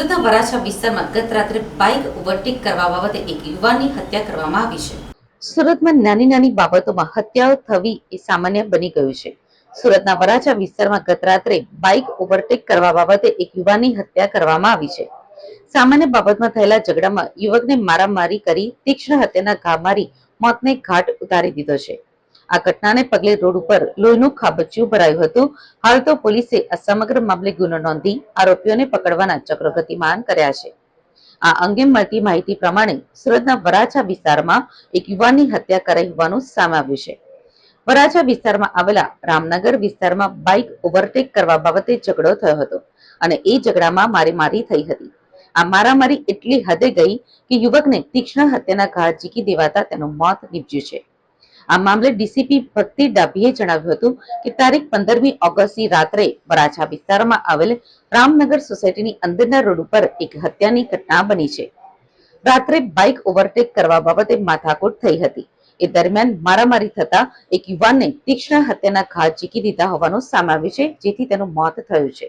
સુરતના વરાછા વિસ્તારમાં ગત રાત્રે બાઇક ઓવરટેક કરવા બાબતે એક યુવાનની હત્યા કરવામાં આવી છે. સુરતમાં નાની નાની બાબતોમાં હત્યાઓ થવી એ સામાન્ય બની ગયું છે. સુરતના વરાછા વિસ્તારમાં ગત રાત્રે બાઇક ઓવરટેક કરવા બાબતે એક યુવાનની હત્યા કરવામાં આવી છે. સામાન્ય બાબતમાં થયેલા ઝઘડામાં યુવકને મારામારી કરી, તીક્ષ્ણ હત્યાના ઘા મારી, મોતને ઘાટ ઉતારી દીધો છે. આ ઘટનાને પગલે રોડ ઉપર લોહીનું ખાબચિયું ભરાયું હતું. હાલ તો પોલીસે આ સમગ્ર મામલે ગુનો નોંધી આરોપીઓને પકડવાના ચક્રો ગતિમાન કર્યા છે. આ અંગે મળતી માહિતી પ્રમાણે સુરતના વરાછા વિસ્તારમાં એક યુવાનની હત્યા કરાઈ હોવાનું સામે આવ્યું છે. વરાછા વિસ્તારમાં આવેલા રામનગર વિસ્તારમાં બાઇક ઓવરટેક કરવા બાબતે ઝઘડો થયો હતો અને એ ઝઘડામાં મારીમારી થઈ હતી. આ મારામારી એટલી હદે ગઈ કે યુવકને તીક્ષ્ણ હત્યાના ઘા ઝીકી દેવાતા તેનું મોત નીપજ્યું છે. આ મામલે ડીસીપી ભક્તિ ડાભીએ જણાવ્યું હતું કે તારીખ પંદરમી ઓગસ્ટની રાત્રે વરાછા વિસ્તારમાં આવેલ રામનગર સોસાયટીની અંદરના રોડ ઉપર એક હત્યાની ઘટના બની છે. રાત્રે બાઇક ઓવરટેક કરવા બાબતે માથાકૂટ થઈ હતી. એ દરમિયાન મારામારી થતા એક યુવાનને તીક્ષ્ણ હત્યાના ઘા ઝીકી દીધા હોવાનું સામે છે, જેથી તેનું મોત થયું છે.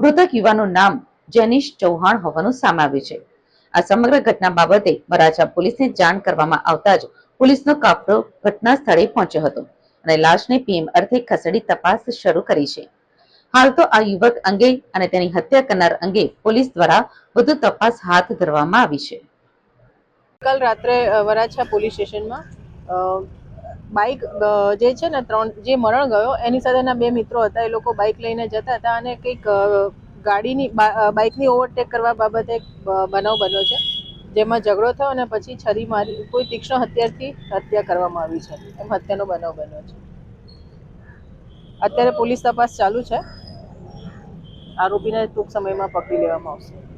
મૃતક યુવાનનું નામ જેનિશ ચૌહાણ હોવાનું સામે આવ્યું છે. આ સમગ્ર ઘટના બાબતે વરાછા પોલીસને જાણ કરવામાં આવતા જ પોલીસનો કાફલો ઘટના સ્થળે પહોંચ્યો હતો અને લાશને પીએમ અર્થે ખસેડી તપાસ શરૂ કરી છે. હાલ તો આ યુવક અંગે અને તેની હત્યા કરનાર અંગે પોલીસ દ્વારા વધુ તપાસ હાથ ધરવામાં આવી છે. કાલ રાત્રે વરાછા પોલીસ સ્ટેશનમાં બાઇક જે છે ને ત્રણ, જે મરણ ગયો, એની સાથેના બે મિત્રો હતા, એ લોકો બાઇક લઈને જતા હતા અને કંઈક ગાડીની બાઇકની ઓવરટેક કરવા બાબતે બનાવ બન્યો છે. જેમાં ઝઘડો થયો અને પછી છરી મારી, કોઈ તીક્ષ્ણ હત્યારથી હત્યા કરવામાં આવી છે. એમ હત્યાનો બનાવ બન્યો છે. અત્યારે પોલીસ તપાસ ચાલુ છે. આરોપીને ટૂંક સમયમાં પકડી લેવામાં આવશે.